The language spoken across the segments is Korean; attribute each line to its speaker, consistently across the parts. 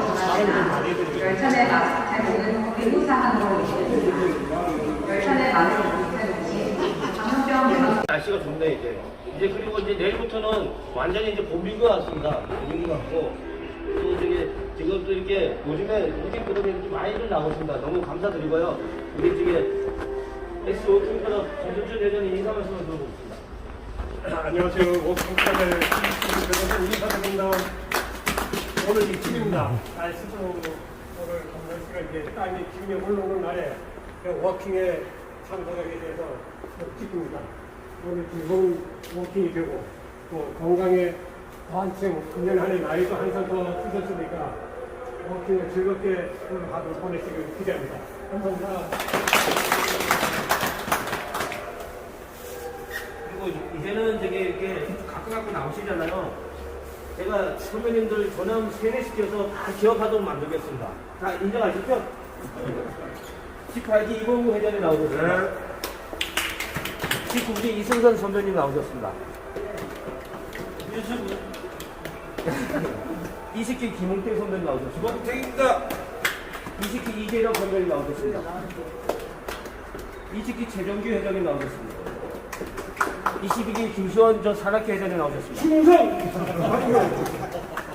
Speaker 1: 사항으로 전환되나 열차 내 마스크 탈부는 의무사항으로 있습니다. 열차 내 마스크 예방
Speaker 2: 날씨가 좋네 이제. 이제 그리고 이제 내일부터는 완전히 이제 봄비가 왔습니다. 봄비가 왔고 또 저기 지금 또 이렇게 요즘에 우진 그룹에 이렇게 많이들 나오십니다. 너무 감사드리고요. 우리 저기 워킹 클럽 전준준 회장님 인사 말씀을 드려보겠습니다.
Speaker 3: 안녕하세요. 오스카의 인사드립니다. 오늘 일주일입니다. 날 스스로 오늘 날씨가 이제 땅이 기운이 올라오는 날에 워킹에 참석하게 돼서 기쁩니다. 오늘 즐거운 워킹이 되고 또 건강에 더 한층 금년 한해 나이도 한살 더 드셨으니까 워킹을 즐겁게 오늘 하루 보내시길 기대합니다. 감사합니다.
Speaker 2: 그리고 이제는 저기 이렇게 갖고 갖고 나오시잖아요. 제가 선배님들 전함 세뇌시켜서 다 기억하도록 만들겠습니다. 다 인정하시죠? 18기 이봉구 회장이 나오셨습니다. 19기 이승선 선배님 나오셨습니다. 20기 김웅태 선배님 나오셨습니다. 김웅태입니다. 20기 이재령 선배님 나오셨습니다. 20기 최정규 회장님 나오셨습니다. 22기 김시원 저 산악회 회장님 나오셨습니다. 충성!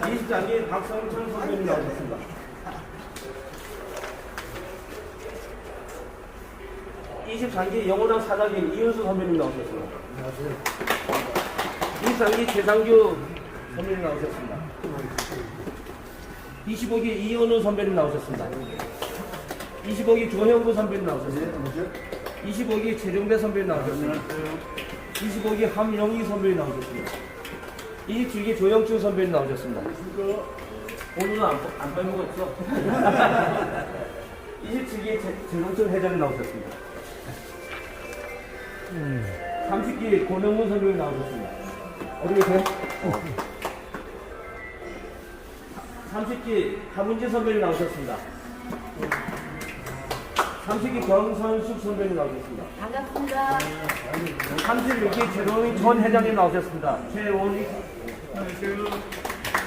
Speaker 2: 24기 박성천 선배님 나오셨습니다. 23기 영원한 사장님 이윤수 선배님 나오셨습니다. 23기 최상규 선배님 나오셨습니다. 25기 이현우 선배님 나오셨습니다. 25기 조형구 선배님 나오셨습니다. 25기 최정배 선배님 나오셨습니다. 25기 함영희 선배님 나오셨습니다. 27기 조영춘 선배님 나오셨습니다. 오늘은 안, 안 빼먹었죠? 27기 재동철 회장님 나오셨습니다. 30기 권영문 선배님 나오셨습니다. 어디 계세요? 30기 하문지 선배님 나오셨습니다. 30기 경선숙 선배님 나오셨습니다.
Speaker 1: 반갑습니다.
Speaker 2: 31기 최동희 전 회장님 나오셨습니다. 최원희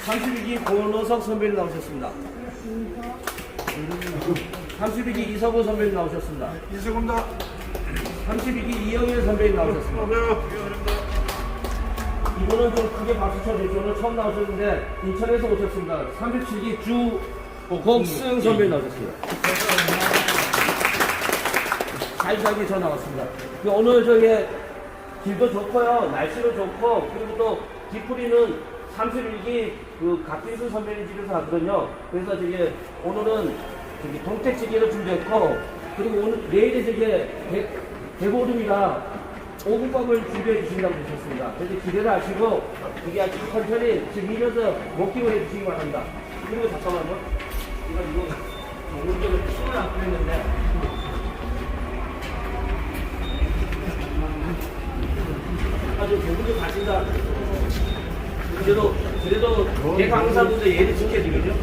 Speaker 2: 32기 고노석 선배님 나오셨습니다. 32기 이서구 선배님 나오셨습니다.
Speaker 3: 이승훈다.
Speaker 2: 32기 이영일 선배님 나오셨습니다. 이분은 좀 크게 박수 쳐주시죠. 오늘 처음 나오셨는데 인천에서 오셨습니다. 37기 주 곡승 선배님 나오셨습니다. 44기 저 나왔습니다. 그 오늘 저기 길도 좋고요. 날씨도 좋고 그리고 또 뒤풀이는 31기 그 갓빈수 선배님 집에서 하거든요. 그래서 저기 오늘은 저기 동태찌개를 준비했고 그리고 오늘 내일이 저기 대, 대보름이라 오국밥을 준비해 주신다고 하셨습니다. 그래서 기대를 하시고 이게 아주 천천히 즐기면서 먹기만 해 주시기 바랍니다. 그리고 잠깐만요. 제가 이거 오른쪽에 침을 안 뿌렸는데 가지고 개국을 가진다. 그래도 그래도 대강사분들 예를 지켜주거든요.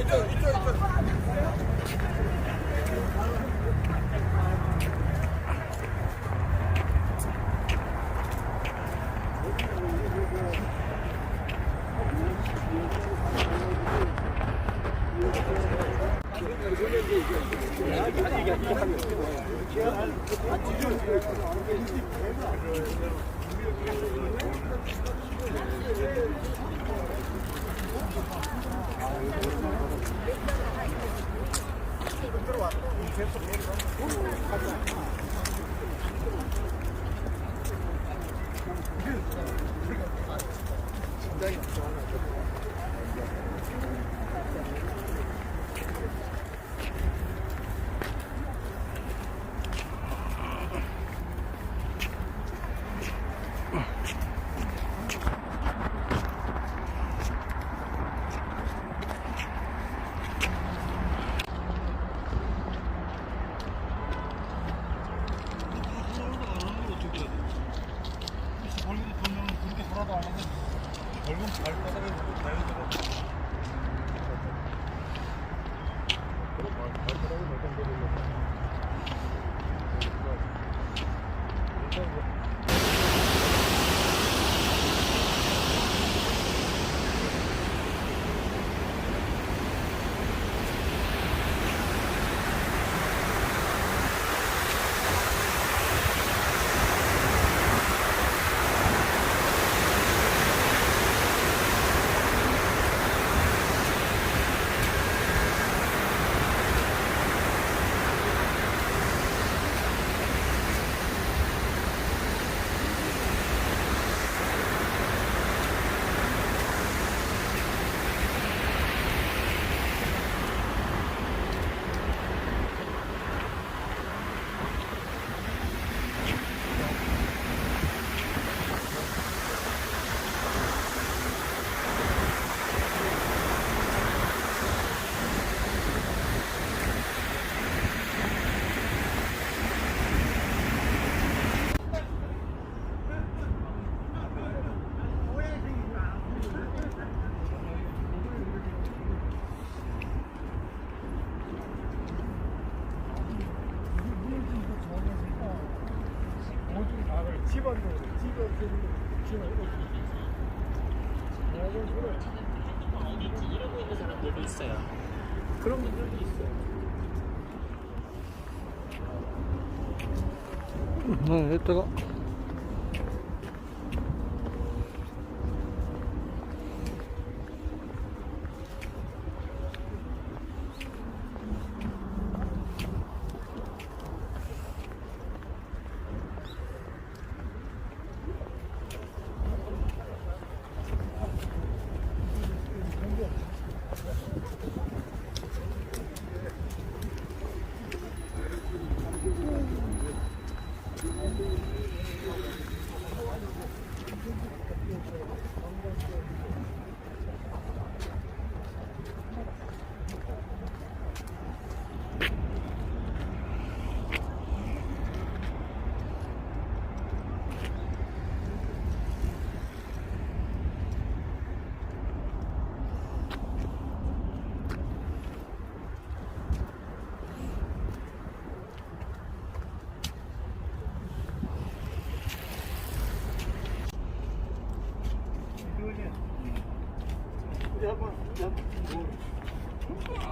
Speaker 3: 이쪽 이쪽 이쪽 진짜 집안도 집안
Speaker 4: 이러고 있는 사람들도 있어요.
Speaker 3: 그런 분들도 있어요.
Speaker 2: 네, 이따가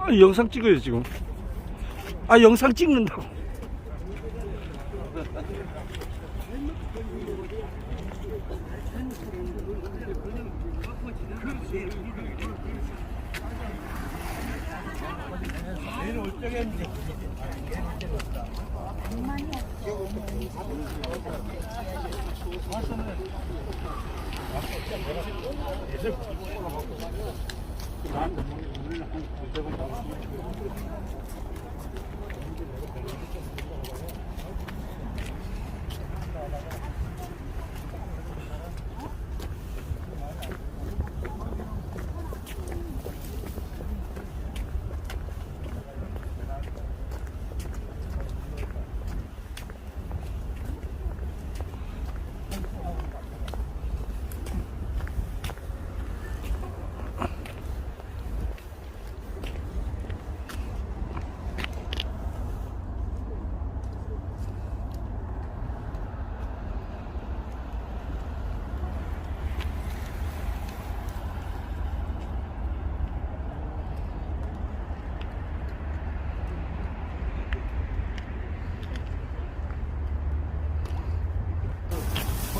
Speaker 2: 아, 영상 찍어요 지금. 아 영상 찍는다고. Thank you.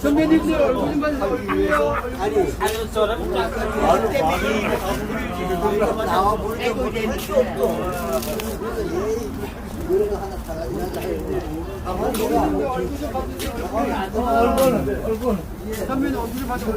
Speaker 3: 선배님들 얼굴 좀 봐주세요. 선배님 얼굴 좀 봐주세요.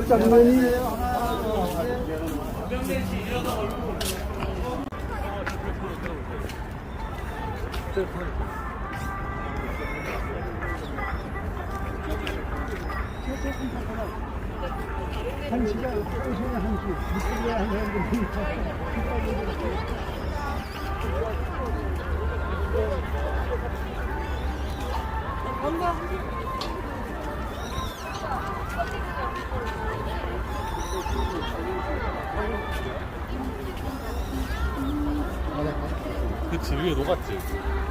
Speaker 5: 그치 위에 녹았지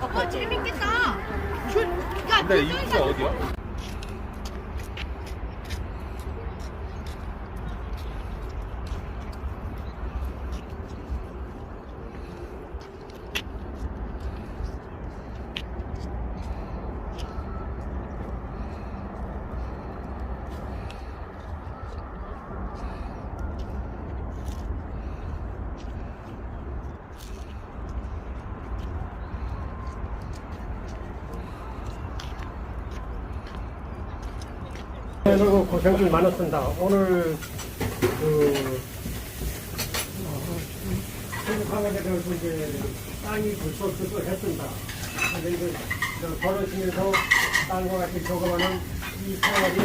Speaker 6: 어, 재밌겠다. 줄,
Speaker 5: 근데
Speaker 6: 줄
Speaker 5: 입구가 어디야?
Speaker 3: 고생하고 고생들 많았습니다. 오늘 그 한국항에 대해서 이제 땅이 불쏘수도 했습니다. 근데 이제 걸어지면서 땅과 같이 조금하는 이 사업이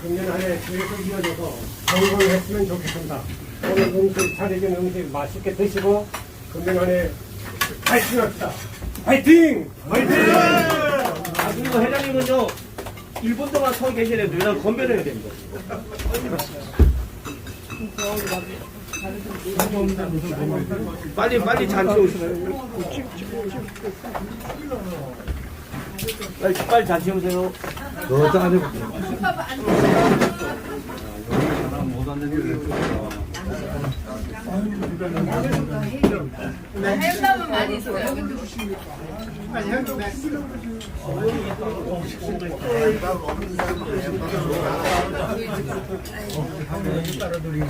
Speaker 3: 금년 한해 계속 이어져서 성공을 했으면 좋겠습니다. 오늘 음식 차려진 음식 맛있게 드시고 금년 한해 파이팅 합시다. 파이팅! 파이팅!
Speaker 2: 아, 그리고 회장님은요, 1분 동안 서 계셔야 됩니다. 왜냐면 건배를 해야 됩니다. 빨리, 빨리 잔치 오시나요? 빨리, 빨리 잔치 오세요.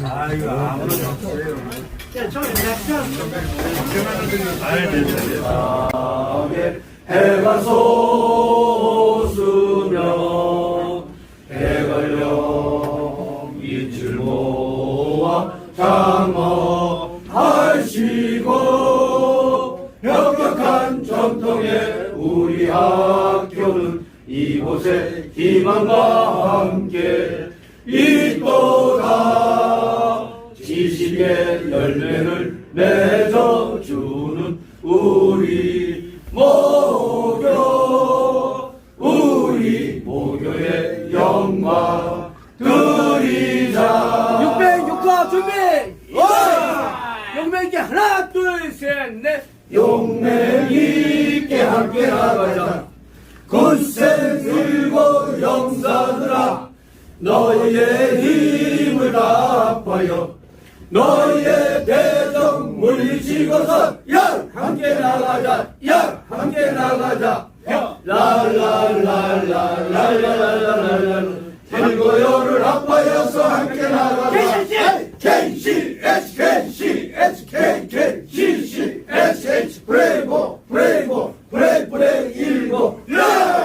Speaker 2: 아이고 아무래도 야, 저기 맺어주는 우리 모교 우리 모교의 영광 드리자. 606화 준비 용맹 있게 하나 둘셋넷. 용맹 있게 함께 나가자. 굳센 들고 영사들아 너희 우리 즐거서 양 함께 나가자 양 함께 나가자 랄랄랄랄랄랄랄랄랄 즐거요를 합하여서 함께 나가자 KC SKC SK KCC SH 브레이브 브레이브 브레이브 일곱 라